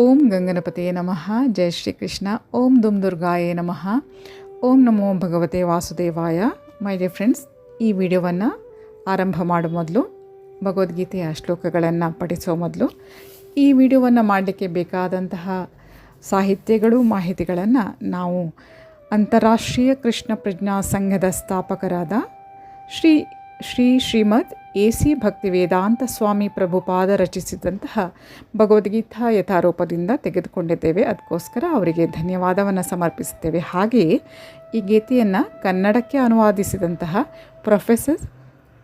ಓಂ ಗಂಗನಪತಿಯೇ ನಮಃ. ಜಯ ಶ್ರೀಕೃಷ್ಣ. ಓಂ ದುಮ್ ದುರ್ಗಾಯೇ ನಮಃ. ಓಂ ನಮೋ ಭಗವತೆ ವಾಸುದೇವಾಯ. ಮೈ ಡಿಯರ್ ಫ್ರೆಂಡ್ಸ್ ಈ ವಿಡಿಯೋವನ್ನು ಆರಂಭ ಮಾಡೋ ಮೊದಲು, ಭಗವದ್ಗೀತೆಯ ಶ್ಲೋಕಗಳನ್ನು ಪಠಿಸೋ ಮೊದಲು, ಈ ವಿಡಿಯೋವನ್ನು ಮಾಡಲಿಕ್ಕೆ ಬೇಕಾದಂತಹ ಸಾಹಿತ್ಯಗಳು, ಮಾಹಿತಿಗಳನ್ನು ನಾವು ಅಂತಾರಾಷ್ಟ್ರೀಯ ಕೃಷ್ಣ ಪ್ರಜ್ಞಾ ಸಂಘದ ಸ್ಥಾಪಕರಾದ ಶ್ರೀ ಶ್ರೀ ಶ್ರೀಮದ್ ಎ ಸಿ ಭಕ್ತಿ ವೇದಾಂತ ಸ್ವಾಮಿ ಪ್ರಭುಪಾದ ರಚಿಸಿದಂತಹ ಭಗವದ್ಗೀತಾ ಯಥಾರೂಪದಿಂದ ತೆಗೆದುಕೊಂಡಿದ್ದೇವೆ. ಅದಕ್ಕೋಸ್ಕರ ಅವರಿಗೆ ಧನ್ಯವಾದವನ್ನು ಸಮರ್ಪಿಸುತ್ತೇವೆ. ಹಾಗೆಯೇ ಈ ಗೀತೆಯನ್ನು ಕನ್ನಡಕ್ಕೆ ಅನುವಾದಿಸಿದಂತಹ professor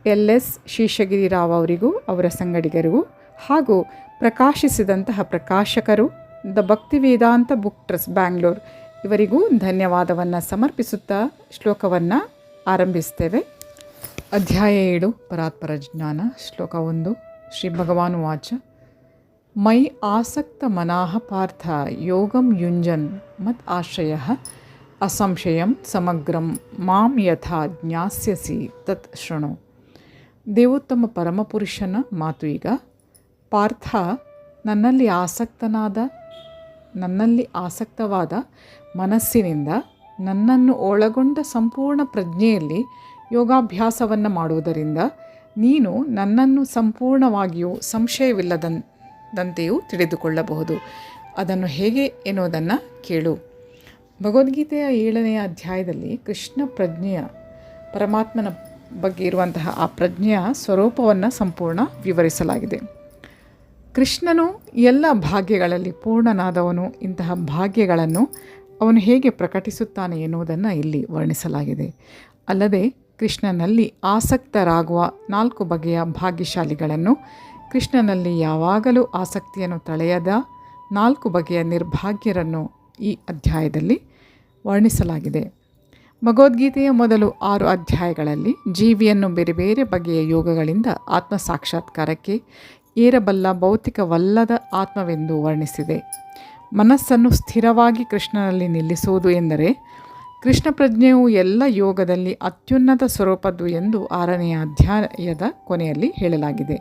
L S Seshagiri Rao ಅವರಿಗೂ, ಅವರ ಸಂಗಡಿಗರಿಗೂ ಹಾಗೂ ಪ್ರಕಾಶಿಸಿದಂತಹ ಪ್ರಕಾಶಕರು, ದ ಭಕ್ತಿ ವೇದಾಂತ ಬುಕ್ ಟ್ರಸ್ಟ್ ಬ್ಯಾಂಗ್ಳೂರ್ ಇವರಿಗೂ ಧನ್ಯವಾದವನ್ನು ಸಮರ್ಪಿಸುತ್ತಾ ಶ್ಲೋಕವನ್ನು ಆರಂಭಿಸ್ತೇವೆ ಅಧ್ಯಾಯ ಏಳು, ಪರಾತ್ಪರ ಜ್ಞಾನ, ಶ್ಲೋಕ ಒಂದು, ಶ್ರೀ ಭಗವಾನ್ ವಾಚ. ಮೈ ಆಸಕ್ತ ಮನಾಹ ಪಾರ್ಥ ಯೋಗಂ ಯುಂಜನ್ ಮತ್ ಆಶ್ರಯ ಅಸಂಶಯಂ ಸಮಗ್ರಂ ಮಾಂ ಯಥಾ ಜ್ಞಾಸ್ಯಸಿ ತತ್ ಶೃಣು. ದೇವೋತ್ತಮ ಪರಮಪುರುಷನ ಮಾತು ಈಗ. ಪಾರ್ಥ, ನನ್ನಲ್ಲಿ ಆಸಕ್ತನಾದ, ನನ್ನಲ್ಲಿ ಆಸಕ್ತವಾದ ಮನಸ್ಸಿನಿಂದ ನನ್ನನ್ನು ಒಳಗೊಂಡ ಸಂಪೂರ್ಣ ಪ್ರಜ್ಞೆಯಲ್ಲಿ ಯೋಗಾಭ್ಯಾಸವನ್ನು ಮಾಡುವುದರಿಂದ ನೀನು ನನ್ನನ್ನು ಸಂಪೂರ್ಣವಾಗಿಯೂ ಸಂಶಯವಿಲ್ಲದಂತೆಯೂ ತಿಳಿದುಕೊಳ್ಳಬಹುದು. ಅದನ್ನು ಹೇಗೆ ಎನ್ನುವುದನ್ನು ಕೇಳು. ಭಗವದ್ಗೀತೆಯ ಏಳನೆಯ ಅಧ್ಯಾಯದಲ್ಲಿ ಕೃಷ್ಣ ಪ್ರಜ್ಞೆಯ, ಪರಮಾತ್ಮನ ಬಗ್ಗೆ ಇರುವಂತಹ ಆ ಪ್ರಜ್ಞೆಯ ಸ್ವರೂಪವನ್ನು ಸಂಪೂರ್ಣ ವಿವರಿಸಲಾಗಿದೆ. ಕೃಷ್ಣನು ಎಲ್ಲ ಭಾಗ್ಯಗಳಲ್ಲಿ ಪೂರ್ಣನಾದವನು, ಇಂತಹ ಭಾಗ್ಯಗಳನ್ನು ಅವನು ಹೇಗೆ ಪ್ರಕಟಿಸುತ್ತಾನೆ ಎನ್ನುವುದನ್ನು ಇಲ್ಲಿ ವರ್ಣಿಸಲಾಗಿದೆ. ಅಲ್ಲದೆ ಕೃಷ್ಣನಲ್ಲಿ ಆಸಕ್ತರಾಗುವ ನಾಲ್ಕು ಬಗೆಯ ಭಾಗ್ಯಶಾಲಿಗಳನ್ನು ಕೃಷ್ಣನಲ್ಲಿ ಯಾವಾಗಲೂ ಆಸಕ್ತಿಯನ್ನು ತಳೆಯದ ನಾಲ್ಕು ಬಗೆಯ ನಿರ್ಭಾಗ್ಯರನ್ನು ಈ ಅಧ್ಯಾಯದಲ್ಲಿ ವರ್ಣಿಸಲಾಗಿದೆ. ಭಗವದ್ಗೀತೆಯ ಮೊದಲು ಆರು ಅಧ್ಯಾಯಗಳಲ್ಲಿ ಜೀವಿಯನ್ನು ಬೇರೆ ಬೇರೆ ಬಗೆಯ ಯೋಗಗಳಿಂದ ಆತ್ಮ ಸಾಕ್ಷಾತ್ಕಾರಕ್ಕೆ ಏರಬಲ್ಲ ಭೌತಿಕವಲ್ಲದ ಆತ್ಮವೆಂದು ವರ್ಣಿಸಿದೆ. ಮನಸ್ಸನ್ನು ಸ್ಥಿರವಾಗಿ ಕೃಷ್ಣನಲ್ಲಿ ನಿಲ್ಲಿಸುವುದು ಎಂದರೆ ಕೃಷ್ಣ ಪ್ರಜ್ಞೆಯು ಎಲ್ಲ ಯೋಗದಲ್ಲಿ ಅತ್ಯುನ್ನತ ಸ್ವರೂಪದ್ದು ಎಂದು ಆರನೆಯ ಅಧ್ಯಾಯದ ಕೊನೆಯಲ್ಲಿ ಹೇಳಲಾಗಿದೆ.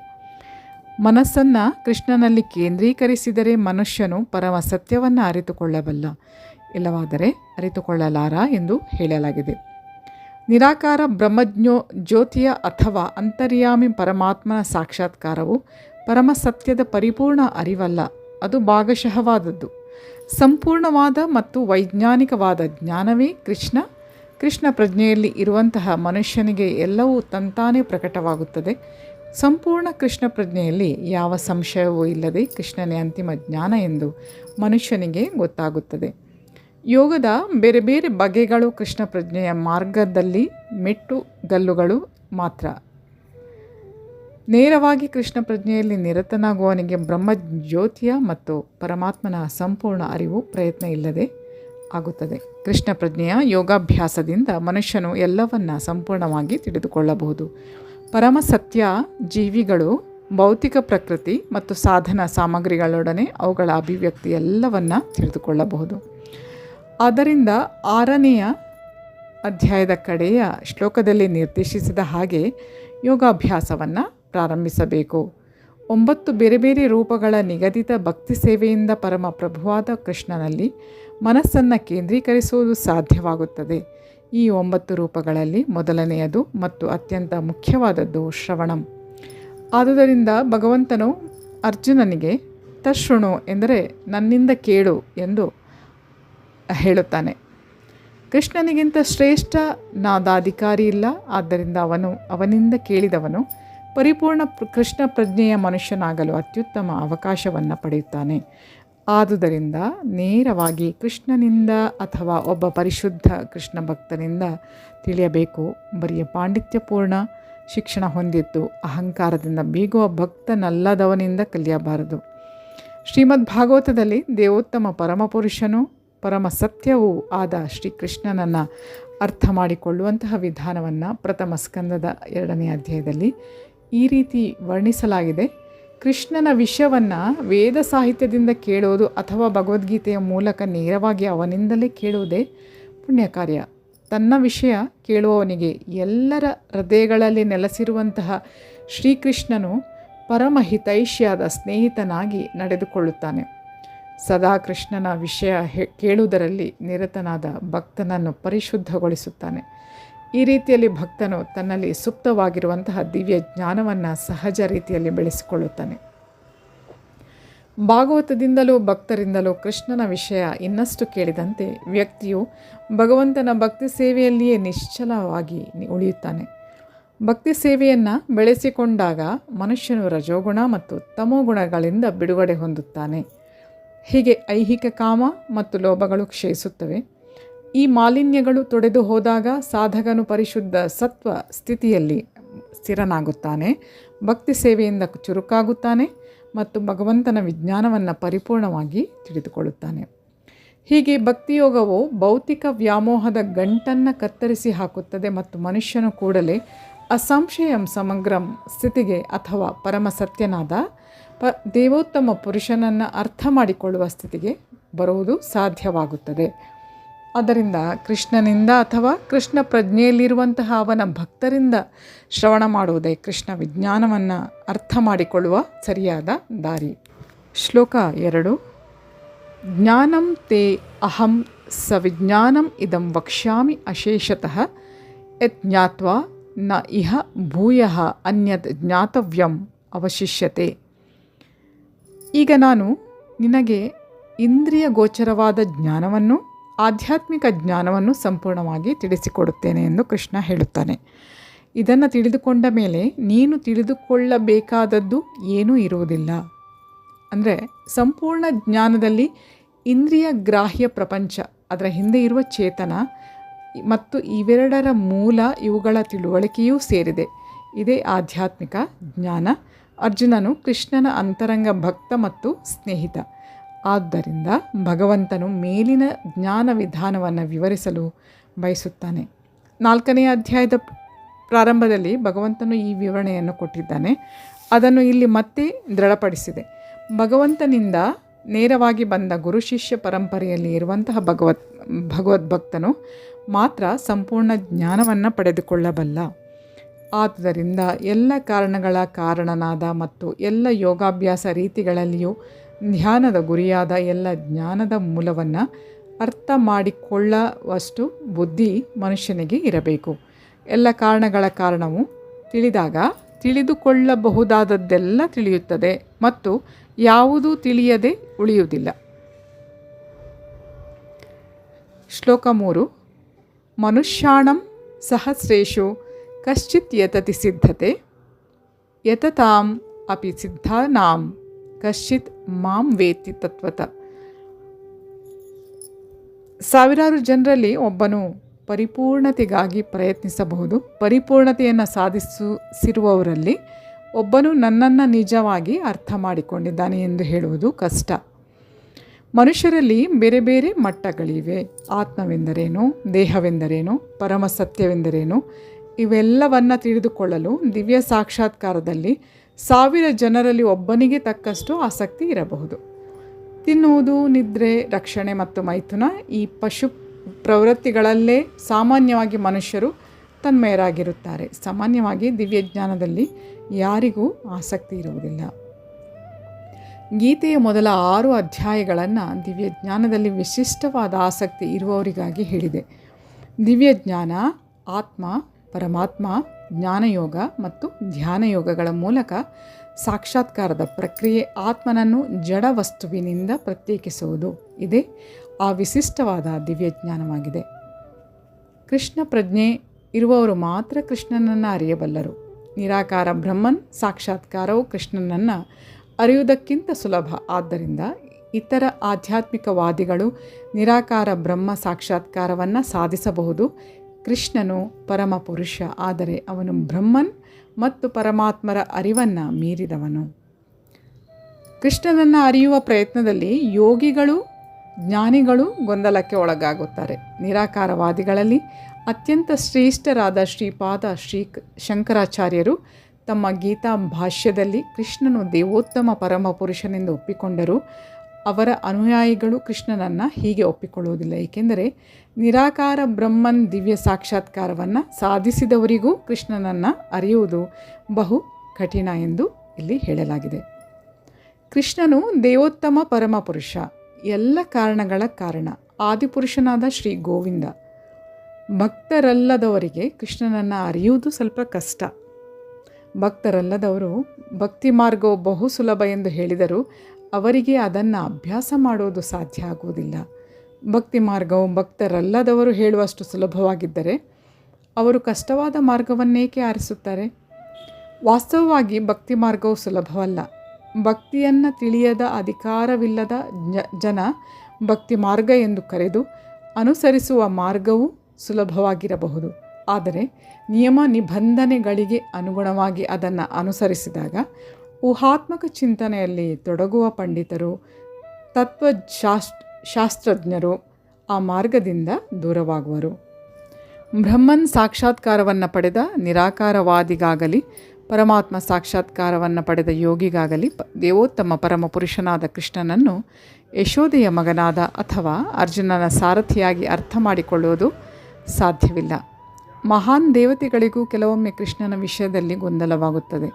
ಮನಸ್ಸನ್ನು ಕೃಷ್ಣನಲ್ಲಿ ಕೇಂದ್ರೀಕರಿಸಿದರೆ ಮನುಷ್ಯನು ಪರಮ ಸತ್ಯವನ್ನು ಅರಿತುಕೊಳ್ಳಬಲ್ಲ, ಇಲ್ಲವಾದರೆ ಅರಿತುಕೊಳ್ಳಲಾರ ಎಂದು ಹೇಳಲಾಗಿದೆ. ನಿರಾಕಾರ ಬ್ರಹ್ಮಜ್ಞೋ ಜ್ಯೋತಿಯ ಅಥವಾ ಅಂತರ್ಯಾಮಿ ಪರಮಾತ್ಮನ ಸಾಕ್ಷಾತ್ಕಾರವು ಪರಮ ಸತ್ಯದ ಪರಿಪೂರ್ಣ ಅರಿವಲ್ಲ, ಅದು ಭಾಗಶಃವಾದದ್ದು. ಸಂಪೂರ್ಣವಾದ ಮತ್ತು ವೈಜ್ಞಾನಿಕವಾದ ಜ್ಞಾನವೇ ಕೃಷ್ಣ. ಕೃಷ್ಣ ಪ್ರಜ್ಞೆಯಲ್ಲಿ ಇರುವಂತಹ ಮನುಷ್ಯನಿಗೆ ಎಲ್ಲವೂ ತಂತಾನೇ ಪ್ರಕಟವಾಗುತ್ತದೆ. ಸಂಪೂರ್ಣ ಕೃಷ್ಣ ಪ್ರಜ್ಞೆಯಲ್ಲಿ ಯಾವ ಸಂಶಯವೂ ಇಲ್ಲದೆ ಕೃಷ್ಣನೇ ಅಂತಿಮ ಜ್ಞಾನ ಎಂದು ಮನುಷ್ಯನಿಗೆ ಗೊತ್ತಾಗುತ್ತದೆ. ಯೋಗದ ಬೇರೆ ಬೇರೆ ಬಗೆಗಳು ಕೃಷ್ಣ ಪ್ರಜ್ಞೆಯ ಮಾರ್ಗದಲ್ಲಿ ಮೆಟ್ಟು ಗಲ್ಲುಗಳು ಮಾತ್ರ. ನೇರವಾಗಿ ಕೃಷ್ಣ ಪ್ರಜ್ಞೆಯಲ್ಲಿ ನಿರತನಾಗುವವನಿಗೆ ಬ್ರಹ್ಮ ಜ್ಯೋತಿಯ ಮತ್ತು ಪರಮಾತ್ಮನ ಸಂಪೂರ್ಣ ಅರಿವು ಪ್ರಯತ್ನ ಇಲ್ಲದೆ ಆಗುತ್ತದೆ. ಕೃಷ್ಣ ಪ್ರಜ್ಞೆಯ ಯೋಗಾಭ್ಯಾಸದಿಂದ ಮನುಷ್ಯನು ಎಲ್ಲವನ್ನ ಸಂಪೂರ್ಣವಾಗಿ ತಿಳಿದುಕೊಳ್ಳಬಹುದು. ಪರಮ ಸತ್ಯ ಜೀವಿಗಳು, ಭೌತಿಕ ಪ್ರಕೃತಿ ಮತ್ತು ಸಾಧನ ಸಾಮಗ್ರಿಗಳೊಡನೆ ಅವುಗಳ ಅಭಿವ್ಯಕ್ತಿ ಎಲ್ಲವನ್ನ ತಿಳಿದುಕೊಳ್ಳಬಹುದು. ಆದ್ದರಿಂದ ಆರನೆಯ ಅಧ್ಯಾಯದ ಕಡೆಯ ಶ್ಲೋಕದಲ್ಲಿ ನಿರ್ದೇಶಿಸಿದ ಹಾಗೆ ಯೋಗಾಭ್ಯಾಸವನ್ನು ಪ್ರಾರಂಭಿಸಬೇಕು. ಒಂಬತ್ತು ಬೇರೆ ಬೇರೆ ರೂಪಗಳ ನಿಗದಿತ ಭಕ್ತಿ ಸೇವೆಯಿಂದ ಪರಮ ಪ್ರಭುವಾದ ಕೃಷ್ಣನಲ್ಲಿ ಮನಸ್ಸನ್ನು ಕೇಂದ್ರೀಕರಿಸುವುದು ಸಾಧ್ಯವಾಗುತ್ತದೆ. ಈ ಒಂಬತ್ತು ರೂಪಗಳಲ್ಲಿ ಮೊದಲನೆಯದು ಮತ್ತು ಅತ್ಯಂತ ಮುಖ್ಯವಾದದ್ದು ಶ್ರವಣಂ. ಆದುದರಿಂದ ಭಗವಂತನು ಅರ್ಜುನನಿಗೆ ತಶೃಣು ಎಂದರೆ ನನ್ನಿಂದ ಕೇಳು ಎಂದು ಹೇಳುತ್ತಾನೆ. ಕೃಷ್ಣನಿಗಿಂತ ಶ್ರೇಷ್ಠ ನಾದಾಧಿಕಾರಿ ಇಲ್ಲ, ಆದ್ದರಿಂದ ಅವನು ಅವನಿಂದ ಕೇಳಿದವನು ಪರಿಪೂರ್ಣ ಕೃಷ್ಣ ಪ್ರಜ್ಞೆಯ ಮನುಷ್ಯನಾಗಲು ಅತ್ಯುತ್ತಮ ಅವಕಾಶವನ್ನು ಪಡೆಯುತ್ತಾನೆ. ಆದುದರಿಂದ ನೇರವಾಗಿ ಕೃಷ್ಣನಿಂದ ಅಥವಾ ಒಬ್ಬ ಪರಿಶುದ್ಧ ಕೃಷ್ಣ ಭಕ್ತನಿಂದ ತಿಳಿಯಬೇಕು. ಬರಿಯ ಪಾಂಡಿತ್ಯಪೂರ್ಣ ಶಿಕ್ಷಣ ಹೊಂದಿದ್ದು ಅಹಂಕಾರದಿಂದ ಬೀಗುವ ಭಕ್ತನಲ್ಲದವನಿಂದ ಕಲಿಯಬಾರದು. ಶ್ರೀಮದ್ ಭಾಗವತದಲ್ಲಿ ದೇವೋತ್ತಮ ಪರಮಪುರುಷನು ಪರಮ ಸತ್ಯವೂ ಆದ ಶ್ರೀಕೃಷ್ಣನನ್ನು ಅರ್ಥ ಮಾಡಿಕೊಳ್ಳುವಂತಹ ವಿಧಾನವನ್ನು ಪ್ರಥಮ ಸ್ಕಂದದ ಎರಡನೇ ಅಧ್ಯಾಯದಲ್ಲಿ ಈ ರೀತಿ ವರ್ಣಿಸಲಾಗಿದೆ. ಕೃಷ್ಣನ ವಿಷಯವನ್ನು ವೇದ ಸಾಹಿತ್ಯದಿಂದ ಕೇಳೋದು ಅಥವಾ ಭಗವದ್ಗೀತೆಯ ಮೂಲಕ ನೇರವಾಗಿ ಅವನಿಂದಲೇ ಕೇಳುವುದೇ ಪುಣ್ಯ ಕಾರ್ಯ ತನ್ನ ವಿಷಯ ಕೇಳುವವನಿಗೆ ಎಲ್ಲರ ಹೃದಯಗಳಲ್ಲಿ ನೆಲೆಸಿರುವಂತಹ ಶ್ರೀಕೃಷ್ಣನು ಪರಮ ಹಿತೈಷಿಯಾದ ಸ್ನೇಹಿತನಾಗಿ ನಡೆದುಕೊಳ್ಳುತ್ತಾನೆ. ಸದಾ ಕೃಷ್ಣನ ವಿಷಯ ಹೇ, ಕೇಳುವುದರಲ್ಲಿ ನಿರತನಾದ ಭಕ್ತನನ್ನು ಪರಿಶುದ್ಧಗೊಳಿಸುತ್ತಾನೆ. ಈ ರೀತಿಯಲ್ಲಿ ಭಕ್ತನು ತನ್ನಲ್ಲಿ ಸುಪ್ತವಾಗಿರುವಂತಹ ದಿವ್ಯ ಜ್ಞಾನವನ್ನು ಸಹಜ ರೀತಿಯಲ್ಲಿ ಬೆಳೆಸಿಕೊಳ್ಳುತ್ತಾನೆ. ಭಾಗವತದಿಂದಲೂ ಭಕ್ತರಿಂದಲೂ ಕೃಷ್ಣನ ವಿಷಯ ಇನ್ನಷ್ಟು ಕೇಳಿದಂತೆ ವ್ಯಕ್ತಿಯು ಭಗವಂತನ ಭಕ್ತಿ ಸೇವೆಯಲ್ಲಿಯೇ ನಿಶ್ಚಲವಾಗಿ ಉಳಿಯುತ್ತಾನೆ. ಭಕ್ತಿ ಸೇವೆಯನ್ನು ಬೆಳೆಸಿಕೊಂಡಾಗ ಮನುಷ್ಯನು ರಜೋಗುಣ ಮತ್ತು ತಮೋಗುಣಗಳಿಂದ ಬಿಡುಗಡೆ ಹೊಂದುತ್ತಾನೆ. ಹೀಗೆ ಐಹಿಕ ಕಾಮ ಮತ್ತು ಲೋಭಗಳು ಕ್ಷಯಿಸುತ್ತವೆ. ಈ ಮಾಲಿನ್ಯಗಳು ತೊಡೆದು ಹೋದಾಗ ಸಾಧಕನು ಪರಿಶುದ್ಧ ಸತ್ವ ಸ್ಥಿತಿಯಲ್ಲಿ ಸ್ಥಿರನಾಗುತ್ತಾನೆ. ಭಕ್ತಿ ಸೇವೆಯಿಂದ ಚುರುಕಾಗುತ್ತಾನೆ ಮತ್ತು ಭಗವಂತನ ವಿಜ್ಞಾನವನ್ನು ಪರಿಪೂರ್ಣವಾಗಿ ತಿಳಿದುಕೊಳ್ಳುತ್ತಾನೆ. ಹೀಗೆ ಭಕ್ತಿಯೋಗವು ಭೌತಿಕ ವ್ಯಾಮೋಹದ ಗಂಟನ್ನು ಕತ್ತರಿಸಿ ಹಾಕುತ್ತದೆ ಮತ್ತು ಮನುಷ್ಯನು ಕೂಡಲೇ ಅಸಂಶಯಂ ಸಮಗ್ರಂ ಸ್ಥಿತಿಗೆ ಅಥವಾ ಪರಮ ಸತ್ಯನಾದ ಪ ದೇವೋತ್ತಮ ಪುರುಷನನ್ನು ಅರ್ಥ ಮಾಡಿಕೊಳ್ಳುವ ಸ್ಥಿತಿಗೆ ಬರುವುದು ಸಾಧ್ಯವಾಗುತ್ತದೆ. ಆದ್ದರಿಂದ ಕೃಷ್ಣನಿಂದ ಅಥವಾ ಕೃಷ್ಣ ಪ್ರಜ್ಞೆಯಲ್ಲಿರುವಂತಹ ಅವನ ಭಕ್ತರಿಂದ ಶ್ರವಣ ಮಾಡುವುದೇ ಕೃಷ್ಣ ವಿಜ್ಞಾನವನ್ನು ಅರ್ಥ ಮಾಡಿಕೊಳ್ಳುವ ಸರಿಯಾದ ದಾರಿ. ಶ್ಲೋಕ ಎರಡು, ಜ್ಞಾನಂ ತೇ ಅಹಂ ಸವಿಜ್ಞಾನಂ ಇದಂ ವಕ್ಷ್ಯಾಮಿ ಅಶೇಷತಃ ಯತ್ ಜ್ಞಾತ್ವಾ ನ ಇಹ ಭೂಯ ಅನ್ಯದ್ ಜ್ಞಾತವ್ಯಂ ಅವಶಿಷ್ಯತೆ. ಈಗ ನಾನು ನಿನಗೆ ಇಂದ್ರಿಯ ಗೋಚರವಾದ ಜ್ಞಾನವನ್ನು ಆಧ್ಯಾತ್ಮಿಕ ಜ್ಞಾನವನ್ನು ಸಂಪೂರ್ಣವಾಗಿ ತಿಳಿಸಿಕೊಡುತ್ತೇನೆ ಎಂದು ಕೃಷ್ಣ ಹೇಳುತ್ತಾನೆ. ಇದನ್ನು ತಿಳಿದುಕೊಂಡ ಮೇಲೆ ನೀನು ತಿಳಿದುಕೊಳ್ಳಬೇಕಾದದ್ದು ಏನೂ ಇರುವುದಿಲ್ಲ. ಅಂದರೆ ಸಂಪೂರ್ಣ ಜ್ಞಾನದಲ್ಲಿ ಇಂದ್ರಿಯ ಗ್ರಾಹ್ಯ ಪ್ರಪಂಚ, ಅದರ ಹಿಂದೆ ಇರುವ ಚೇತನ ಮತ್ತು ಇವೆರಡರ ಮೂಲ ಇವುಗಳ ತಿಳುವಳಿಕೆಯೂ ಸೇರಿದೆ. ಇದೇ ಆಧ್ಯಾತ್ಮಿಕ ಜ್ಞಾನ. ಅರ್ಜುನನು ಕೃಷ್ಣನ ಅಂತರಂಗ ಭಕ್ತ ಮತ್ತು ಸ್ನೇಹಿತ. ಆದ್ದರಿಂದ ಭಗವಂತನು ಮೇಲಿನ ಜ್ಞಾನ ವಿಧಾನವನ್ನು ವಿವರಿಸಲು ಬಯಸುತ್ತಾನೆ. ನಾಲ್ಕನೆಯ ಅಧ್ಯಾಯದ ಪ್ರಾರಂಭದಲ್ಲಿ ಭಗವಂತನು ಈ ವಿವರಣೆಯನ್ನು ಕೊಟ್ಟಿದ್ದಾನೆ. ಅದನ್ನು ಇಲ್ಲಿ ಮತ್ತೆ ದೃಢಪಡಿಸಿದೆ. ಭಗವಂತನಿಂದ ನೇರವಾಗಿ ಬಂದ ಗುರು ಶಿಷ್ಯ ಪರಂಪರೆಯಲ್ಲಿ ಇರುವಂತಹ ಭಗವತ್, ಭಗವದ್ಭಕ್ತನು ಮಾತ್ರ ಸಂಪೂರ್ಣ ಜ್ಞಾನವನ್ನು ಪಡೆದುಕೊಳ್ಳಬಲ್ಲ. ಆದ್ದರಿಂದ ಎಲ್ಲ ಕಾರಣಗಳ ಕಾರಣನಾದ ಮತ್ತು ಎಲ್ಲ ಯೋಗಾಭ್ಯಾಸ ರೀತಿಗಳಲ್ಲಿಯೂ ಧ್ಯಾನದ ಗುರಿಯಾದ ಎಲ್ಲ ಜ್ಞಾನದ ಮೂಲವನ್ನು ಅರ್ಥ ಮಾಡಿಕೊಳ್ಳುವಷ್ಟು ಬುದ್ಧಿ ಮನುಷ್ಯನಿಗೆ ಇರಬೇಕು. ಎಲ್ಲ ಕಾರಣಗಳ ಕಾರಣವು ತಿಳಿದಾಗ ತಿಳಿದುಕೊಳ್ಳಬಹುದಾದದ್ದೆಲ್ಲ ತಿಳಿಯುತ್ತದೆ ಮತ್ತು ಯಾವುದೂ ತಿಳಿಯದೆ ಉಳಿಯುವುದಿಲ್ಲ. ಶ್ಲೋಕ ಮೂರು, ಮನುಷ್ಯಾಣಂ ಸಹಸ್ರೇಶು ಕಶ್ಚಿತ್ ಯತತಿ ಸಿದ್ಧತೆ, ಯತತಾಂ ಅಪಿ ಸಿದ್ಧಾನಾಂ. ಕಶ್ಚಿತ್ ಮಾಂ ವೇತಿ ತತ್ವತ. ಸಾವಿರಾರು ಜನರಲ್ಲಿ ಒಬ್ಬನು ಪರಿಪೂರ್ಣತೆಗಾಗಿ ಪ್ರಯತ್ನಿಸಬಹುದು. ಪರಿಪೂರ್ಣತೆಯನ್ನು ಸಾಧಿಸಿರುವವರಲ್ಲಿ ಒಬ್ಬನು ನನ್ನನ್ನು ನಿಜವಾಗಿ ಅರ್ಥ ಮಾಡಿಕೊಂಡಿದ್ದಾನೆ ಎಂದು ಹೇಳುವುದು ಕಷ್ಟ. ಮನುಷ್ಯರಲ್ಲಿ ಬೇರೆ ಬೇರೆ ಮಟ್ಟಗಳಿವೆ. ಆತ್ಮವೆಂದರೇನು? ದೇಹವೆಂದರೇನು? ಪರಮ ಸತ್ಯವೆಂದರೇನು? ಇವೆಲ್ಲವನ್ನು ತಿಳಿದುಕೊಳ್ಳಲು ದಿವ್ಯ ಸಾಕ್ಷಾತ್ಕಾರದಲ್ಲಿ ಸಾವಿರ ಜನರಲ್ಲಿ ಒಬ್ಬನಿಗೆ ತಕ್ಕಷ್ಟು ಆಸಕ್ತಿ ಇರಬಹುದು. ತಿನ್ನುವುದು, ನಿದ್ರೆ, ರಕ್ಷಣೆ ಮತ್ತು ಮೈಥುನ ಈ ಪಶು ಪ್ರವೃತ್ತಿಗಳಲ್ಲೇ ಸಾಮಾನ್ಯವಾಗಿ ಮನುಷ್ಯರು ತನ್ಮಯರಾಗಿರುತ್ತಾರೆ. ಸಾಮಾನ್ಯವಾಗಿ ದಿವ್ಯಜ್ಞಾನದಲ್ಲಿ ಯಾರಿಗೂ ಆಸಕ್ತಿ ಇರುವುದಿಲ್ಲ. ಗೀತೆಯ ಮೊದಲ ಆರು ಅಧ್ಯಾಯಗಳನ್ನು ದಿವ್ಯಜ್ಞಾನದಲ್ಲಿ ವಿಶಿಷ್ಟವಾದ ಆಸಕ್ತಿ ಇರುವವರಿಗಾಗಿ ಹೇಳಿದೆ. ದಿವ್ಯಜ್ಞಾನ ಆತ್ಮ, ಪರಮಾತ್ಮ ಜ್ಞಾನಯೋಗ ಮತ್ತು ಧ್ಯಾನಯೋಗಗಳ ಮೂಲಕ ಸಾಕ್ಷಾತ್ಕಾರದ ಪ್ರಕ್ರಿಯೆ ಆತ್ಮನನ್ನು ಜಡ ವಸ್ತುವಿನಿಂದ ಪ್ರತ್ಯೇಕಿಸುವುದು. ಇದೇ ಆ ವಿಶಿಷ್ಟವಾದ ದಿವ್ಯಜ್ಞಾನವಾಗಿದೆ ಕೃಷ್ಣ ಪ್ರಜ್ಞೆ ಇರುವವರು ಮಾತ್ರ ಕೃಷ್ಣನನ್ನು ಅರಿಯಬಲ್ಲರು. ನಿರಾಕಾರ ಬ್ರಹ್ಮನ್ ಸಾಕ್ಷಾತ್ಕಾರವು ಕೃಷ್ಣನನ್ನು ಅರಿಯುವುದಕ್ಕಿಂತ ಸುಲಭ. ಆದ್ದರಿಂದ ಇತರ ಆಧ್ಯಾತ್ಮಿಕವಾದಿಗಳು ನಿರಾಕಾರ ಬ್ರಹ್ಮ ಸಾಕ್ಷಾತ್ಕಾರವನ್ನು ಸಾಧಿಸಬಹುದು. ಕೃಷ್ಣನು ಪರಮ ಪುರುಷ ಆದರೆ ಅವನು ಬ್ರಹ್ಮನ್ ಮತ್ತು ಪರಮಾತ್ಮರ ಅರಿವನ್ನು ಮೀರಿದವನು. ಕೃಷ್ಣನನ್ನು ಅರಿಯುವ ಪ್ರಯತ್ನದಲ್ಲಿ ಯೋಗಿಗಳು, ಜ್ಞಾನಿಗಳು ಗೊಂದಲಕ್ಕೆ ಒಳಗಾಗುತ್ತಾರೆ. ನಿರಾಕಾರವಾದಿಗಳಲ್ಲಿ ಅತ್ಯಂತ ಶ್ರೇಷ್ಠರಾದ ಶ್ರೀಪಾದ ಶ್ರೀ ಶಂಕರಾಚಾರ್ಯರು ತಮ್ಮ ಗೀತಾ ಭಾಷ್ಯದಲ್ಲಿ ಕೃಷ್ಣನು ದೇವೋತ್ತಮ ಪರಮ ಪುರುಷನೆಂದು ಒಪ್ಪಿಕೊಂಡರು. ಅವರ ಅನುಯಾಯಿಗಳು ಕೃಷ್ಣನನ್ನು ಹೀಗೆ ಒಪ್ಪಿಕೊಳ್ಳುವುದಿಲ್ಲ. ಏಕೆಂದರೆ ನಿರಾಕಾರ ಬ್ರಹ್ಮನ್ ದಿವ್ಯ ಸಾಕ್ಷಾತ್ಕಾರವನ್ನು ಸಾಧಿಸಿದವರಿಗೂ ಕೃಷ್ಣನನ್ನು ಅರಿಯುವುದು ಬಹು ಕಠಿಣ ಎಂದು ಇಲ್ಲಿ ಹೇಳಲಾಗಿದೆ. ಕೃಷ್ಣನು ದೇವೋತ್ತಮ ಪರಮಪುರುಷ ಎಲ್ಲ ಕಾರಣಗಳ ಕಾರಣ. ಆದಿಪುರುಷನಾದ ಶ್ರೀ ಗೋವಿಂದ. ಭಕ್ತರಲ್ಲದವರಿಗೆ ಕೃಷ್ಣನನ್ನು ಅರಿಯುವುದು ಸ್ವಲ್ಪ ಕಷ್ಟ. ಭಕ್ತರಲ್ಲದವರು ಭಕ್ತಿ ಮಾರ್ಗವು ಬಹು ಸುಲಭ ಎಂದು ಹೇಳಿದರೂ ಅವರಿಗೆ ಅದನ್ನು ಅಭ್ಯಾಸ ಮಾಡೋದು ಸಾಧ್ಯ ಆಗುವುದಿಲ್ಲ. ಭಕ್ತಿ ಮಾರ್ಗವು ಭಕ್ತರಲ್ಲದವರು ಹೇಳುವಷ್ಟು ಸುಲಭವಾಗಿದ್ದರೆ ಅವರು ಕಷ್ಟವಾದ ಮಾರ್ಗವನ್ನೇಕೆ ಆರಿಸುತ್ತಾರೆ? ವಾಸ್ತವವಾಗಿ ಭಕ್ತಿ ಮಾರ್ಗವು ಸುಲಭವಲ್ಲ. ಭಕ್ತಿಯನ್ನು ತಿಳಿಯದ ಅಧಿಕಾರವಿಲ್ಲದ ಜನ ಭಕ್ತಿ ಮಾರ್ಗ ಎಂದು ಕರೆದು ಅನುಸರಿಸುವ ಮಾರ್ಗವು ಸುಲಭವಾಗಿರಬಹುದು. ಆದರೆ ನಿಯಮ ನಿಬಂಧನೆಗಳಿಗೆ ಅನುಗುಣವಾಗಿ ಅದನ್ನು ಅನುಸರಿಸಿದಾಗ ಊಹಾತ್ಮಕ ಚಿಂತನೆಯಲ್ಲಿ ತೊಡಗುವ ಪಂಡಿತರು ತತ್ವಶಾಸ್ತ್ರಜ್ಞರು ಶಾಸ್ತ್ರಜ್ಞರು ಆ ಮಾರ್ಗದಿಂದ ದೂರವಾಗುವರು. ಬ್ರಹ್ಮನ್ ಸಾಕ್ಷಾತ್ಕಾರವನ್ನು ಪಡೆದ ನಿರಾಕಾರವಾದಿಗಾಗಲಿ, ಪರಮಾತ್ಮ ಸಾಕ್ಷಾತ್ಕಾರವನ್ನು ಪಡೆದ ಯೋಗಿಗಾಗಲಿ ದೇವೋತ್ತಮ ಪರಮ ಪುರುಷನಾದ ಕೃಷ್ಣನನ್ನು ಯಶೋದೆಯ ಮಗನಾದ ಅಥವಾ ಅರ್ಜುನನ ಸಾರಥಿಯಾಗಿ ಅರ್ಥ ಮಾಡಿಕೊಳ್ಳುವುದು ಸಾಧ್ಯವಿಲ್ಲ. ಮಹಾನ್ ದೇವತೆಗಳಿಗೂ ಕೆಲವೊಮ್ಮೆ ಕೃಷ್ಣನ ವಿಷಯದಲ್ಲಿ ಗೊಂದಲವಾಗುತ್ತದೆ.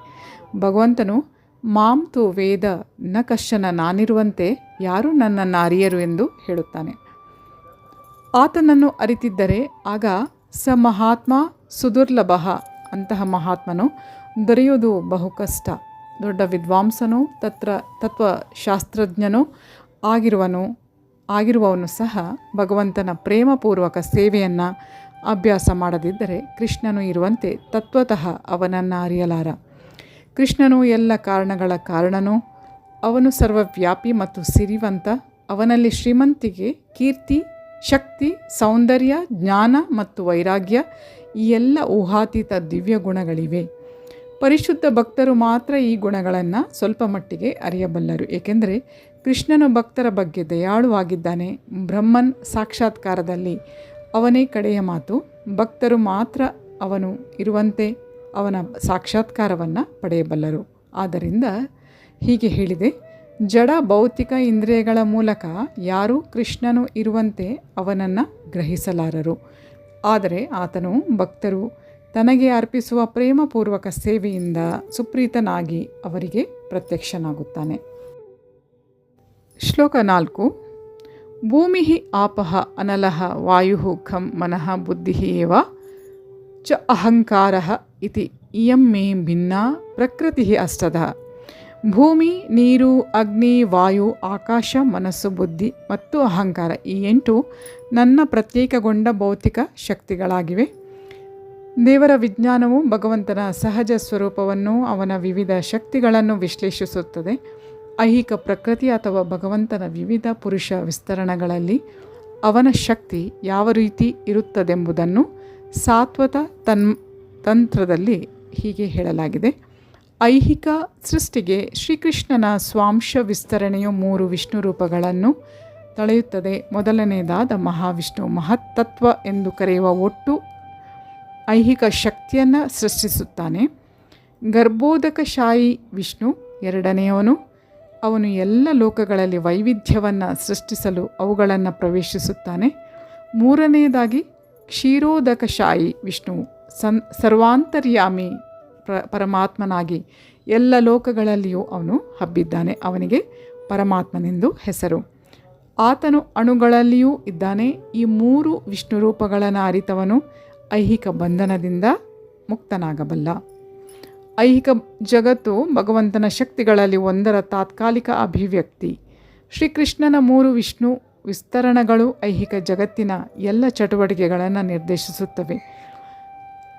ಭಗವಂತನು ಮಾಂ ತು ವೇದ, ನ ಕಶ್ಚನ ನಾನಿರುವಂತೆ ಯಾರು ನನ್ನನ್ನು ಅರಿಯರು ಎಂದು ಹೇಳುತ್ತಾನೆ. ಆತನನ್ನು ಅರಿತಿದ್ದರೆ ಆಗ ಸ ಮಹಾತ್ಮ ಸುದುರ್ಲಭ ಅಂತಹ ಮಹಾತ್ಮನು ದೊರೆಯುವುದು ಬಹು ಕಷ್ಟ. ದೊಡ್ಡ ವಿದ್ವಾಂಸನು ತತ್ರ ತತ್ವಶಾಸ್ತ್ರಜ್ಞನೂ ಆಗಿರುವನು, ಆಗಿರುವವನು ಸಹ ಭಗವಂತನ ಪ್ರೇಮಪೂರ್ವಕ ಸೇವೆಯನ್ನು ಅಭ್ಯಾಸ ಮಾಡದಿದ್ದರೆ ಕೃಷ್ಣನು ಇರುವಂತೆ ತತ್ವತಃ ಅವನನ್ನು ಅರಿಯಲಾರ. ಕೃಷ್ಣನು ಎಲ್ಲ ಕಾರಣಗಳ ಕಾರಣನು. ಅವನು ಸರ್ವವ್ಯಾಪಿ ಮತ್ತು ಸಿರಿವಂತ. ಅವನಲ್ಲಿ ಶ್ರೀಮಂತಿಗೆ ಕೀರ್ತಿ, ಶಕ್ತಿ, ಸೌಂದರ್ಯ, ಜ್ಞಾನ ಮತ್ತು ವೈರಾಗ್ಯ ಈ ಎಲ್ಲ ಊಹಾತೀತ ದಿವ್ಯ ಗುಣಗಳಿವೆ. ಪರಿಶುದ್ಧ ಭಕ್ತರು ಮಾತ್ರ ಈ ಗುಣಗಳನ್ನು ಸ್ವಲ್ಪ ಮಟ್ಟಿಗೆ ಅರಿಯಬಲ್ಲರು. ಏಕೆಂದರೆ ಕೃಷ್ಣನು ಭಕ್ತರ ಬಗ್ಗೆ ದಯಾಳುವಾಗಿದ್ದಾನೆ ಬ್ರಹ್ಮನ್ ಸಾಕ್ಷಾತ್ಕಾರದಲ್ಲಿ ಅವನೇ ಕಡೆಯ ಮಾತು. ಭಕ್ತರು ಮಾತ್ರ ಅವನು ಇರುವಂತೆ. ಅವನ ಸಾಕ್ಷಾತ್ಕಾರವನ್ನು ಪಡೆಯಬಲ್ಲರು. ಆದ್ದರಿಂದ ಹೀಗೆ ಹೇಳಿದೆ, ಜಡ ಭೌತಿಕ ಇಂದ್ರಿಯಗಳ ಮೂಲಕ ಯಾರೂ ಕೃಷ್ಣನು ಇರುವಂತೆ ಅವನನ್ನು ಗ್ರಹಿಸಲಾರರು. ಆದರೆ ಆತನು ಭಕ್ತರು, ತನಗೆ ಅರ್ಪಿಸುವ ಪ್ರೇಮಪೂರ್ವಕ ಸೇವೆಯಿಂದ ಸುಪ್ರೀತನಾಗಿ ಅವರಿಗೆ ಪ್ರತ್ಯಕ್ಷನಾಗುತ್ತಾನೆ. ಶ್ಲೋಕ ನಾಲ್ಕು ಭೂಮಿ ಆಪಃ ಅನಲಃ ವಾಯು ಖಂ ಮನಃ ಬುದ್ಧಿ ಏವ ಚ ಅಹಂಕಾರ ಇತಿ ಇಯಂ ಮೇ ಭಿನ್ನ ಪ್ರಕೃತಿ ಅಷ್ಟದ ಭೂಮಿ ನೀರು ಅಗ್ನಿ ವಾಯು ಆಕಾಶ ಮನಸ್ಸು ಬುದ್ಧಿ ಮತ್ತು ಅಹಂಕಾರ ಈ ಎಂಟು ನನ್ನ ಪ್ರತ್ಯೇಕಗೊಂಡ ಭೌತಿಕ ಶಕ್ತಿಗಳಾಗಿವೆ. ದೇವರ ವಿಜ್ಞಾನವು ಭಗವಂತನ ಸಹಜ ಸ್ವರೂಪವನ್ನು ಅವನ ವಿವಿಧ ಶಕ್ತಿಗಳನ್ನು ವಿಶ್ಲೇಷಿಸುತ್ತದೆ. ಐಹಿಕ ಪ್ರಕೃತಿ ಅಥವಾ ಭಗವಂತನ ವಿವಿಧ ಪುರುಷ ವಿಸ್ತರಣಗಳಲ್ಲಿ ಅವನ ಶಕ್ತಿ ಯಾವ ರೀತಿ ಇರುತ್ತದೆಂಬುದನ್ನು ಸಾತ್ವತ ತನ್ ತಂತ್ರದಲ್ಲಿ ಹೀಗೆ ಹೇಳಲಾಗಿದೆ. ಐಹಿಕ ಸೃಷ್ಟಿಗೆ ಶ್ರೀಕೃಷ್ಣನ ಸ್ವಾಂಶ ವಿಸ್ತರಣೆಯು ಮೂರು ವಿಷ್ಣು ರೂಪಗಳನ್ನು ತಳೆಯುತ್ತದೆ. ಮೊದಲನೆಯದಾದ ಮಹಾವಿಷ್ಣು ಮಹತ್ತತ್ವ ಎಂದು ಕರೆಯುವ ಒಟ್ಟು ಐಹಿಕ ಶಕ್ತಿಯನ್ನು ಸೃಷ್ಟಿಸುತ್ತಾನೆ. ಗರ್ಭೋದಕಶಾಹಿ ವಿಷ್ಣು ಎರಡನೆಯವನು. ಅವನು ಎಲ್ಲ ಲೋಕಗಳಲ್ಲಿ ವೈವಿಧ್ಯವನ್ನು ಸೃಷ್ಟಿಸಲು ಅವುಗಳನ್ನು ಪ್ರವೇಶಿಸುತ್ತಾನೆ. ಮೂರನೆಯದಾಗಿ ಕ್ಷೀರೋದಕ ಶಾಯಿ ವಿಷ್ಣು ಸನ್ ಸರ್ವಾಂತರ್ಯಾಮಿ ಪ್ರ ಪರಮಾತ್ಮನಾಗಿ ಎಲ್ಲ ಲೋಕಗಳಲ್ಲಿಯೂ ಅವನು ಹಬ್ಬಿದ್ದಾನೆ. ಅವನಿಗೆ ಪರಮಾತ್ಮನೆಂದು ಹೆಸರು. ಆತನು ಅಣುಗಳಲ್ಲಿಯೂ ಇದ್ದಾನೆ. ಈ ಮೂರು ವಿಷ್ಣು ರೂಪಗಳನ್ನು ಅರಿತವನು ಐಹಿಕ ಬಂಧನದಿಂದ ಮುಕ್ತನಾಗಬಲ್ಲ. ಐಹಿಕ ಜಗತ್ತು ಭಗವಂತನ ಶಕ್ತಿಗಳಲ್ಲಿ ಒಂದರ ತಾತ್ಕಾಲಿಕ ಅಭಿವ್ಯಕ್ತಿ. ಶ್ರೀಕೃಷ್ಣನ ಮೂರು ವಿಷ್ಣು ವಿಸ್ತರಣಗಳು ಐಹಿಕ ಜಗತ್ತಿನ ಎಲ್ಲ ಚಟುವಟಿಕೆಗಳನ್ನು ನಿರ್ದೇಶಿಸುತ್ತವೆ.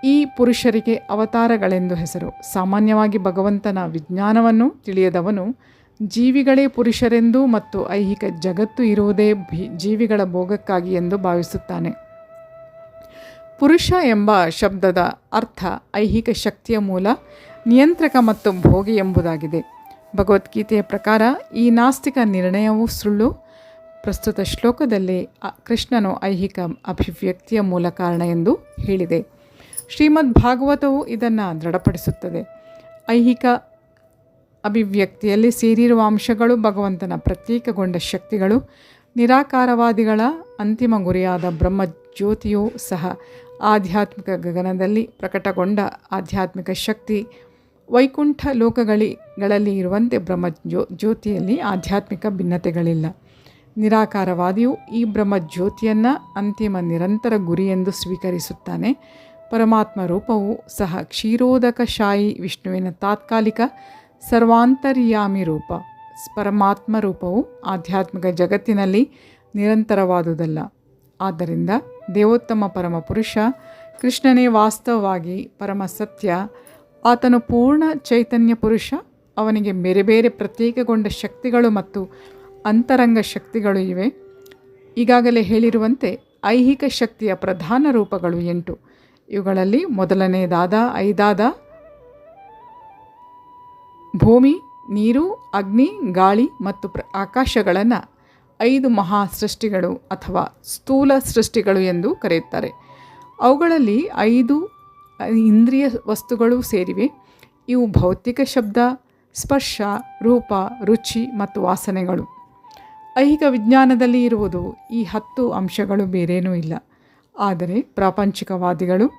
ಈ ಪುರುಷರಿಗೆ ಅವತಾರಗಳೆಂದು ಹೆಸರು. ಸಾಮಾನ್ಯವಾಗಿ ಭಗವಂತನ ವಿಜ್ಞಾನವನ್ನು ತಿಳಿಯದವನು ಜೀವಿಗಳೇ ಪುರುಷರೆಂದು ಮತ್ತು ಐಹಿಕ ಜಗತ್ತು ಇರುವುದೇ ಜೀವಿಗಳ ಭೋಗಕ್ಕಾಗಿ ಎಂದು ಭಾವಿಸುತ್ತಾನೆ. ಪುರುಷ ಎಂಬ ಶಬ್ದದ ಅರ್ಥ ಐಹಿಕ ಶಕ್ತಿಯ ಮೂಲ, ನಿಯಂತ್ರಕ ಮತ್ತು ಭೋಗಿ ಎಂಬುದಾಗಿದೆ. ಭಗವದ್ಗೀತೆಯ ಪ್ರಕಾರ ಈ ನಾಸ್ತಿಕ ನಿರ್ಣಯವು ಸುಳ್ಳು. ಪ್ರಸ್ತುತ ಶ್ಲೋಕದಲ್ಲಿ ಕೃಷ್ಣನು ಐಹಿಕ ಅಭಿವ್ಯಕ್ತಿಯ ಮೂಲ ಕಾರಣ ಎಂದು ಹೇಳಿದೆ. ಶ್ರೀಮದ್ ಭಾಗವತವು ಇದನ್ನು ದೃಢಪಡಿಸುತ್ತದೆ. ಐಹಿಕ ಅಭಿವ್ಯಕ್ತಿಯಲ್ಲಿ ಸೇರಿರುವ ಅಂಶಗಳು ಭಗವಂತನ ಪ್ರತ್ಯೇಕಗೊಂಡ ಶಕ್ತಿಗಳು, ನಿರಾಕಾರವಾದಿಗಳ ಅಂತಿಮ ಗುರಿಯಾದ ಬ್ರಹ್ಮಜ್ಯೋತಿಯೂ ಸಹ ಆಧ್ಯಾತ್ಮಿಕ ಗಗನದಲ್ಲಿ ಪ್ರಕಟಗೊಂಡ ಆಧ್ಯಾತ್ಮಿಕ ಶಕ್ತಿ ವೈಕುಂಠ ಲೋಕಗಳಿಗಳಲ್ಲಿ ಇರುವಂತೆ ಬ್ರಹ್ಮ ಜ್ಯೋ ಜ್ಯೋತಿಯಲ್ಲಿ ಆಧ್ಯಾತ್ಮಿಕ ಭಿನ್ನತೆಗಳಿಲ್ಲ. ನಿರಾಕಾರವಾದಿಯು ಈ ಬ್ರಹ್ಮ ಜ್ಯೋತಿಯನ್ನು ಅಂತಿಮ ನಿರಂತರ ಗುರಿಯೆಂದು ಸ್ವೀಕರಿಸುತ್ತಾನೆ. ಪರಮಾತ್ಮ ರೂಪವು ಸಹ ಕ್ಷೀರೋದಕ ಶಾಯಿ ವಿಷ್ಣುವಿನ ತಾತ್ಕಾಲಿಕ ಸರ್ವಾಂತರ್ಯಾಮಿ ರೂಪ. ಪರಮಾತ್ಮ ರೂಪವು ಆಧ್ಯಾತ್ಮಿಕ ಜಗತ್ತಿನಲ್ಲಿ ನಿರಂತರವಾದುದಲ್ಲ. ಆದ್ದರಿಂದ ದೇವೋತ್ತಮ ಪರಮ ಪುರುಷ ಕೃಷ್ಣನೇ ವಾಸ್ತವವಾಗಿ ಪರಮ ಸತ್ಯ, ಆತನು ಪೂರ್ಣ ಚೈತನ್ಯ ಪುರುಷ, ಅವನಿಗೆ ಬೇರೆ ಬೇರೆ ಪ್ರತ್ಯೇಕಗೊಂಡ ಶಕ್ತಿಗಳು ಮತ್ತು ಅಂತರಂಗ ಶಕ್ತಿಗಳು ಇವೆ. ಈಗಾಗಲೇ ಹೇಳಿರುವಂತೆ ಐಹಿಕ ಶಕ್ತಿಯ ಪ್ರಧಾನ ರೂಪಗಳು ಎಂಟು. ಇವುಗಳಲ್ಲಿ ಮೊದಲನೆಯದಾದ ಐದಾದ ಭೂಮಿ, ನೀರು, ಅಗ್ನಿ, ಗಾಳಿ ಮತ್ತು ಪ್ರ ಆಕಾಶಗಳನ್ನು ಐದು ಮಹಾ ಸೃಷ್ಟಿಗಳು ಅಥವಾ ಸ್ಥೂಲ ಸೃಷ್ಟಿಗಳು ಎಂದು ಕರೆಯುತ್ತಾರೆ. ಅವುಗಳಲ್ಲಿ ಐದು ಇಂದ್ರಿಯ ವಸ್ತುಗಳು ಸೇರಿವೆ. ಇವು ಭೌತಿಕ ಶಬ್ದ, ಸ್ಪರ್ಶ, ರೂಪ, ರುಚಿ ಮತ್ತು ವಾಸನೆಗಳು. ಐಹಿಕ ವಿಜ್ಞಾನದಲ್ಲಿ ಇರುವುದು ಈ ಹತ್ತು ಅಂಶಗಳು ಬೇರೇನೂ ಇಲ್ಲ. ಆದರೆ ಪ್ರಾಪಂಚಿಕವಾದಿಗಳು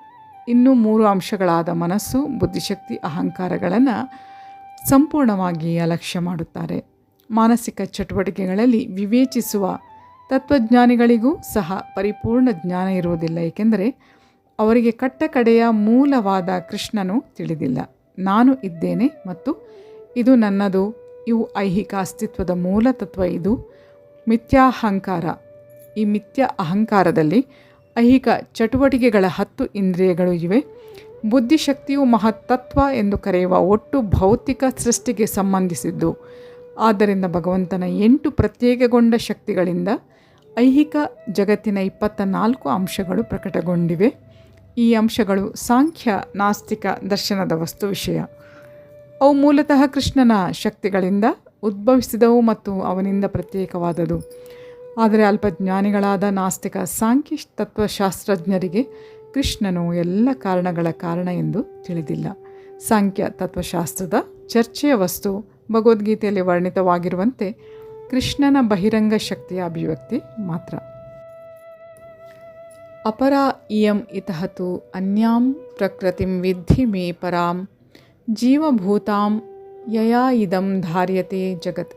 ಇನ್ನೂ ಮೂರು ಅಂಶಗಳಾದ ಮನಸ್ಸು, ಬುದ್ಧಿಶಕ್ತಿ, ಅಹಂಕಾರಗಳನ್ನು ಸಂಪೂರ್ಣವಾಗಿ ಅಲಕ್ಷ್ಯ ಮಾಡುತ್ತಾರೆ. ಮಾನಸಿಕ ಚಟುವಟಿಕೆಗಳಲ್ಲಿ ವಿವೇಚಿಸುವ ತತ್ವಜ್ಞಾನಿಗಳಿಗೂ ಸಹ ಪರಿಪೂರ್ಣ ಜ್ಞಾನ ಇರುವುದಿಲ್ಲ, ಏಕೆಂದರೆ ಅವರಿಗೆ ಕಟ್ಟ ಕಡೆಯ ಮೂಲವಾದ ಕೃಷ್ಣನು ತಿಳಿದಿಲ್ಲ. ನಾನು ಇದ್ದೇನೆ ಮತ್ತು ಇದು ನನ್ನದು. ಇವು ಐಹಿಕ ಅಸ್ತಿತ್ವದ ಮೂಲ ತತ್ವ ಇದು. ಮಿಥ್ಯಾಹಂಕಾರ. ಈ ಮಿಥ್ಯ ಅಹಂಕಾರದಲ್ಲಿ ಐಹಿಕ ಚಟುವಟಿಕೆಗಳ ಹತ್ತು ಇಂದ್ರಿಯಗಳು ಇವೆ. ಬುದ್ಧಿಶಕ್ತಿಯು ಮಹತ್ತತ್ವ ಎಂದು ಕರೆಯುವ ಒಟ್ಟು ಭೌತಿಕ ಸೃಷ್ಟಿಗೆ ಸಂಬಂಧಿಸಿದ್ದು. ಆದ್ದರಿಂದ ಭಗವಂತನ ಎಂಟು ಪ್ರತ್ಯೇಕಗೊಂಡ ಶಕ್ತಿಗಳಿಂದ ಐಹಿಕ ಜಗತ್ತಿನ ಇಪ್ಪತ್ತ ನಾಲ್ಕು ಅಂಶಗಳು ಪ್ರಕಟಗೊಂಡಿವೆ. ಈ ಅಂಶಗಳು ಸಾಂಖ್ಯ ನಾಸ್ತಿಕ ದರ್ಶನದ ವಸ್ತು ವಿಷಯ. ಅವು ಮೂಲತಃ ಕೃಷ್ಣನ ಶಕ್ತಿಗಳಿಂದ ಉದ್ಭವಿಸಿದವು ಮತ್ತು ಅವನಿಂದ ಪ್ರತ್ಯೇಕವಾದದು. ಆದರೆ ಅಲ್ಪಜ್ಞಾನಿಗಳಾದ ನಾಸ್ತಿಕ ಸಾಂಖ್ಯ ತತ್ವಶಾಸ್ತ್ರಜ್ಞರಿಗೆ ಕೃಷ್ಣನು ಎಲ್ಲ ಕಾರಣಗಳ ಕಾರಣ ಎಂದು ತಿಳಿದಿಲ್ಲ. ಸಾಂಖ್ಯ ತತ್ವಶಾಸ್ತ್ರದ ಚರ್ಚೆಯ ವಸ್ತು ಭಗವದ್ಗೀತೆಯಲ್ಲಿ ವರ್ಣಿತವಾಗಿರುವಂತೆ ಕೃಷ್ಣನ ಬಹಿರಂಗ ಶಕ್ತಿಯ ಅಭಿವ್ಯಕ್ತಿ ಮಾತ್ರ. ಅಪರ ಇಯಂ ಇತಹತು ಅನ್ಯಾಂ ಪ್ರಕೃತಿಂ ವಿದ್ಧಿ ಮೇ ಪರಾಂ ಜೀವಭೂತಾಂ ಯಯಾ ಇದಂ ಧಾರ್ಯತೆ ಜಗತ್.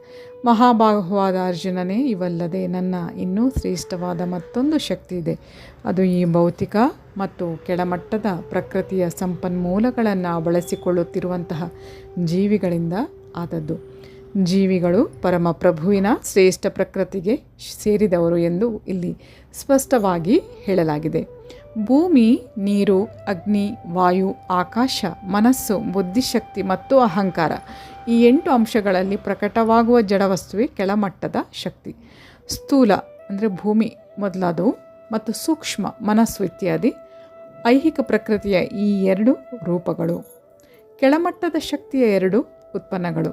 ಮಹಾಭಾಗವಾದ ಅರ್ಜುನನೇ, ಇವಲ್ಲದೆ ನನ್ನ ಇನ್ನೂ ಶ್ರೇಷ್ಠವಾದ ಮತ್ತೊಂದು ಶಕ್ತಿ ಇದೆ. ಅದು ಈ ಭೌತಿಕ ಮತ್ತು ಕೆಳಮಟ್ಟದ ಪ್ರಕೃತಿಯ ಸಂಪನ್ಮೂಲಗಳನ್ನು ಬಳಸಿಕೊಳ್ಳುತ್ತಿರುವಂತಹ ಜೀವಿಗಳಿಂದ ಆದದ್ದು. ಜೀವಿಗಳು ಪರಮಪ್ರಭುವಿನ ಶ್ರೇಷ್ಠ ಪ್ರಕೃತಿಗೆ ಸೇರಿದವರು ಎಂದು ಇಲ್ಲಿ ಸ್ಪಷ್ಟವಾಗಿ ಹೇಳಲಾಗಿದೆ. ಭೂಮಿ, ನೀರು, ಅಗ್ನಿ, ವಾಯು, ಆಕಾಶ, ಮನಸ್ಸು, ಬುದ್ಧಿಶಕ್ತಿ ಮತ್ತು ಅಹಂಕಾರ ಈ ಎಂಟು ಅಂಶಗಳಲ್ಲಿ ಪ್ರಕಟವಾಗುವ ಜಡವಸ್ತುವೆ ಕೆಳಮಟ್ಟದ ಶಕ್ತಿ. ಸ್ಥೂಲ ಅಂದರೆ ಭೂಮಿ ಮೊದಲಾದವು ಮತ್ತು ಸೂಕ್ಷ್ಮ ಮನಸ್ಸು ಇತ್ಯಾದಿ, ಐಹಿಕ ಪ್ರಕೃತಿಯ ಈ ಎರಡು ರೂಪಗಳು. ಕೆಳಮಟ್ಟದ ಶಕ್ತಿಯ ಎರಡು ಉತ್ಪನ್ನಗಳು.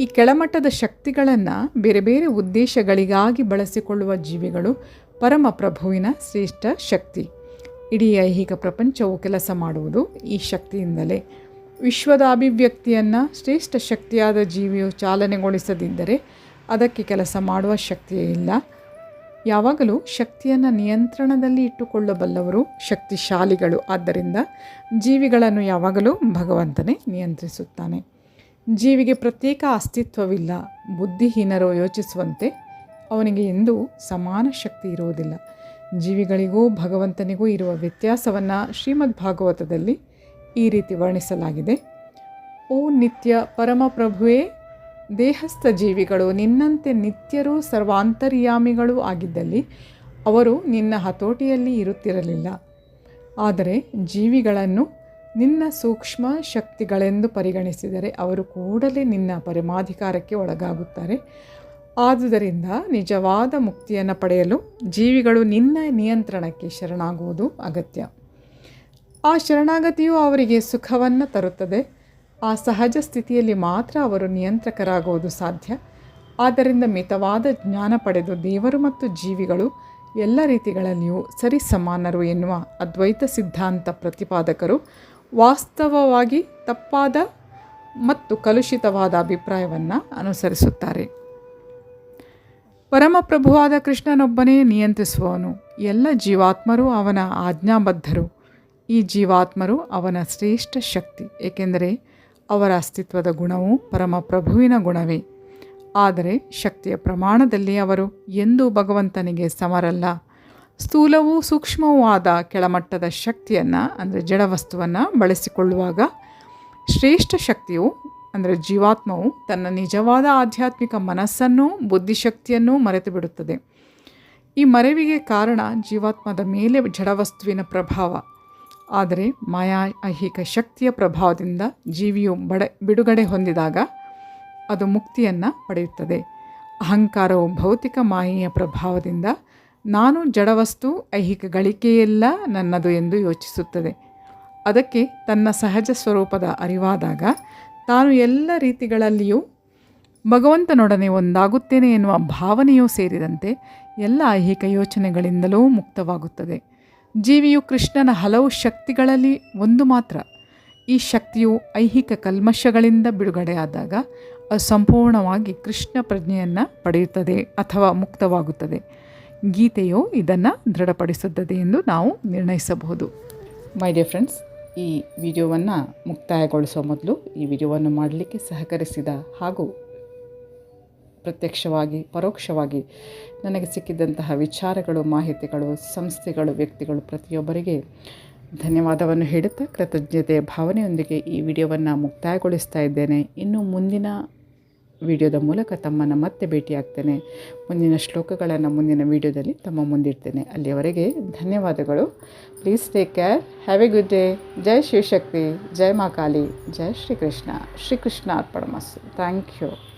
ಈ ಕೆಳಮಟ್ಟದ ಶಕ್ತಿಗಳನ್ನು ಬೇರೆ ಬೇರೆ ಉದ್ದೇಶಗಳಿಗಾಗಿ ಬಳಸಿಕೊಳ್ಳುವ ಜೀವಿಗಳು ಪರಮ ಪ್ರಭುವಿನ ಶ್ರೇಷ್ಠ ಶಕ್ತಿ. ಇಡೀ ಐಹಿಕ ಪ್ರಪಂಚವು ಕೆಲಸ ಮಾಡುವುದು ಈ ಶಕ್ತಿಯಿಂದಲೇ. ವಿಶ್ವದ ಅಭಿವ್ಯಕ್ತಿಯನ್ನು ಶ್ರೇಷ್ಠ ಶಕ್ತಿಯಾದ ಜೀವಿಯು ಚಾಲನೆಗೊಳಿಸದಿದ್ದರೆ ಅದಕ್ಕೆ ಕೆಲಸ ಮಾಡುವ ಶಕ್ತಿಯೇ ಇಲ್ಲ. ಯಾವಾಗಲೂ ಶಕ್ತಿಯನ್ನು ನಿಯಂತ್ರಣದಲ್ಲಿ ಇಟ್ಟುಕೊಳ್ಳಬಲ್ಲವರು ಶಕ್ತಿಶಾಲಿಗಳು. ಆದ್ದರಿಂದ ಜೀವಿಗಳನ್ನು ಯಾವಾಗಲೂ ಭಗವಂತನೇ ನಿಯಂತ್ರಿಸುತ್ತಾನೆ. ಜೀವಿಗೆ ಪ್ರತ್ಯೇಕ ಅಸ್ತಿತ್ವವಿಲ್ಲ. ಬುದ್ಧಿಹೀನರು ಯೋಚಿಸುವಂತೆ ಅವನಿಗೆ ಎಂದೂ ಸಮಾನ ಶಕ್ತಿ ಇರುವುದಿಲ್ಲ. ಜೀವಿಗಳಿಗೂ ಭಗವಂತನಿಗೂ ಇರುವ ವ್ಯತ್ಯಾಸವನ್ನು ಶ್ರೀಮದ್ ಭಾಗವತದಲ್ಲಿ ಈ ರೀತಿ ವರ್ಣಿಸಲಾಗಿದೆ. ಓ ನಿತ್ಯ ಪರಮಪ್ರಭುವೇ ದೇಹಸ್ಥ ಜೀವಿಗಳು ನಿನ್ನಂತೆ ನಿತ್ಯರೂ ಸರ್ವಾಂತರ್ಯಾಮಿಗಳೂ ಆಗಿದ್ದಲ್ಲಿ ಅವರು ನಿನ್ನ ಹತೋಟಿಯಲ್ಲಿ ಇರುತ್ತಿರಲಿಲ್ಲ. ಆದರೆ ಜೀವಿಗಳನ್ನು ನಿನ್ನ ಸೂಕ್ಷ್ಮ ಶಕ್ತಿಗಳೆಂದು ಪರಿಗಣಿಸಿದರೆ ಅವರು ಕೂಡಲೇ ನಿನ್ನ ಪರಮಾಧಿಕಾರಕ್ಕೆ ಒಳಗಾಗುತ್ತಾರೆ. ಆದುದರಿಂದ ನಿಜವಾದ ಮುಕ್ತಿಯನ್ನು ಪಡೆಯಲು ಜೀವಿಗಳು ನಿನ್ನ ನಿಯಂತ್ರಣಕ್ಕೆ ಶರಣಾಗುವುದು ಅಗತ್ಯ. ಆ ಶರಣಾಗತಿಯು ಅವರಿಗೆ ಸುಖವನ್ನು ತರುತ್ತದೆ. ಆ ಸಹಜ ಸ್ಥಿತಿಯಲ್ಲಿ ಮಾತ್ರ ಅವರು ನಿಯಂತ್ರಕರಾಗುವುದು ಸಾಧ್ಯ. ಆದ್ದರಿಂದ ಮಿತವಾದ ಜ್ಞಾನ ಪಡೆದು ದೇವರು ಮತ್ತು ಜೀವಿಗಳು ಎಲ್ಲ ರೀತಿಗಳಲ್ಲಿಯೂ ಸರಿಸಮಾನರು ಎನ್ನುವ ಅದ್ವೈತ ಸಿದ್ಧಾಂತ ಪ್ರತಿಪಾದಕರು ವಾಸ್ತವವಾಗಿ ತಪ್ಪಾದ ಮತ್ತು ಕಲುಷಿತವಾದ ಅಭಿಪ್ರಾಯವನ್ನು ಅನುಸರಿಸುತ್ತಾರೆ. ಪರಮಪ್ರಭುವಾದ ಕೃಷ್ಣನೊಬ್ಬನೇ ನಿಯಂತ್ರಿಸುವವನು. ಎಲ್ಲ ಜೀವಾತ್ಮರು ಅವನ ಆಜ್ಞಾಬದ್ಧರು. ಈ ಜೀವಾತ್ಮರು ಅವನ ಶ್ರೇಷ್ಠ ಶಕ್ತಿ, ಏಕೆಂದರೆ ಅವರ ಅಸ್ತಿತ್ವದ ಗುಣವು ಪರಮಪ್ರಭುವಿನ ಗುಣವೇ. ಆದರೆ ಶಕ್ತಿಯ ಪ್ರಮಾಣದಲ್ಲಿ ಅವರು ಎಂದೂ ಭಗವಂತನಿಗೆ ಸಮರಲ್ಲ. ಸ್ಥೂಲವೂ ಸೂಕ್ಷ್ಮವೂ ಆದ ಕೆಳಮಟ್ಟದ ಶಕ್ತಿಯನ್ನು, ಅಂದರೆ ಜಡವಸ್ತುವನ್ನು ಬಳಸಿಕೊಳ್ಳುವಾಗ ಶ್ರೇಷ್ಠ ಶಕ್ತಿಯು, ಅಂದರೆ ಜೀವಾತ್ಮವು ತನ್ನ ನಿಜವಾದ ಆಧ್ಯಾತ್ಮಿಕ ಮನಸ್ಸನ್ನು ಬುದ್ಧಿಶಕ್ತಿಯನ್ನು ಮರೆತು ಬಿಡುತ್ತದೆ ಈ ಮರೆವಿಗೆ ಕಾರಣ ಜೀವಾತ್ಮದ ಮೇಲೆ ಜಡವಸ್ತುವಿನ ಪ್ರಭಾವ. ಆದರೆ ಮಾಯಾ ಐಹಿಕ ಶಕ್ತಿಯ ಪ್ರಭಾವದಿಂದ ಜೀವಿಯು ಬಡ ಬಿಡುಗಡೆ ಹೊಂದಿದಾಗ ಅದು ಮುಕ್ತಿಯನ್ನು ಪಡೆಯುತ್ತದೆ. ಅಹಂಕಾರವು ಭೌತಿಕ ಮಾಯೆಯ ಪ್ರಭಾವದಿಂದ ನಾನು ಜಡವಸ್ತು ಐಹಿಕ ಗಳಿಕೆಯೆಲ್ಲ ನನ್ನದು ಎಂದು ಯೋಚಿಸುತ್ತದೆ. ಅದಕ್ಕೆ ತನ್ನ ಸಹಜ ಸ್ವರೂಪದ ಅರಿವಾದಾಗ ತಾನು ಎಲ್ಲ ರೀತಿಗಳಲ್ಲಿಯೂ ಭಗವಂತನೊಡನೆ ಒಂದಾಗುತ್ತೇನೆ ಎನ್ನುವ ಭಾವನೆಯೂ ಸೇರಿದಂತೆ ಎಲ್ಲ ಐಹಿಕ ಯೋಚನೆಗಳಿಂದಲೂ ಮುಕ್ತವಾಗುತ್ತದೆ. ಜೀವಿಯು ಕೃಷ್ಣನ ಹಲವು ಶಕ್ತಿಗಳಲ್ಲಿ ಒಂದು ಮಾತ್ರ. ಈ ಶಕ್ತಿಯು ಐಹಿಕ ಕಲ್ಮಶಗಳಿಂದ ಬಿಡುಗಡೆಯಾದಾಗ ಅದು ಸಂಪೂರ್ಣವಾಗಿ ಕೃಷ್ಣ ಪ್ರಜ್ಞೆಯನ್ನು ಪಡೆಯುತ್ತದೆ ಅಥವಾ ಮುಕ್ತವಾಗುತ್ತದೆ. ಗೀತೆಯು ಇದನ್ನು ದೃಢಪಡಿಸುತ್ತದೆ ಎಂದು ನಾವು ನಿರ್ಣಯಿಸಬಹುದು. ಮೈ ಡಿಯರ್ ಫ್ರೆಂಡ್ಸ್ ಈ ವಿಡಿಯೋವನ್ನು ಮುಕ್ತಾಯಗೊಳಿಸುವ ಮೊದಲು ಈ ವಿಡಿಯೋವನ್ನು ಮಾಡಲಿಕ್ಕೆ ಸಹಕರಿಸಿದ ಹಾಗೂ ಪ್ರತ್ಯಕ್ಷವಾಗಿ, ಪರೋಕ್ಷವಾಗಿ ನನಗೆ ಸಿಕ್ಕಿದಂತಹ ವಿಚಾರಗಳು, ಮಾಹಿತಿಗಳು, ಸಂಸ್ಥೆಗಳು, ವ್ಯಕ್ತಿಗಳು ಪ್ರತಿಯೊಬ್ಬರಿಗೆ ಧನ್ಯವಾದವನ್ನು ಹೇಳುತ್ತಾ ಕೃತಜ್ಞತೆಯ ಭಾವನೆಯೊಂದಿಗೆ ಈ ವಿಡಿಯೋವನ್ನು ಮುಕ್ತಾಯಗೊಳಿಸ್ತಾ ಇದ್ದೇನೆ. ಇನ್ನು ಮುಂದಿನ ವಿಡಿಯೋದ ಮೂಲಕ ತಮ್ಮನ್ನು ಮತ್ತೆ ಭೇಟಿಯಾಗ್ತೇನೆ. ಮುಂದಿನ ಶ್ಲೋಕಗಳನ್ನು ಮುಂದಿನ ವಿಡಿಯೋದಲ್ಲಿ ತಮ್ಮ ಮುಂದಿಡ್ತೇನೆ. ಅಲ್ಲಿಯವರೆಗೆ ಧನ್ಯವಾದಗಳು. Please take care have a good day ಜೈ ಶಿವಶಕ್ತಿ. ಜೈ ಮಾ ಕಾಳಿ. ಜೈ ಶ್ರೀಕೃಷ್ಣ. ಶ್ರೀಕೃಷ್ಣ ಅರ್ಪಣಮಸ್ಸು ಥ್ಯಾಂಕ್ ಯು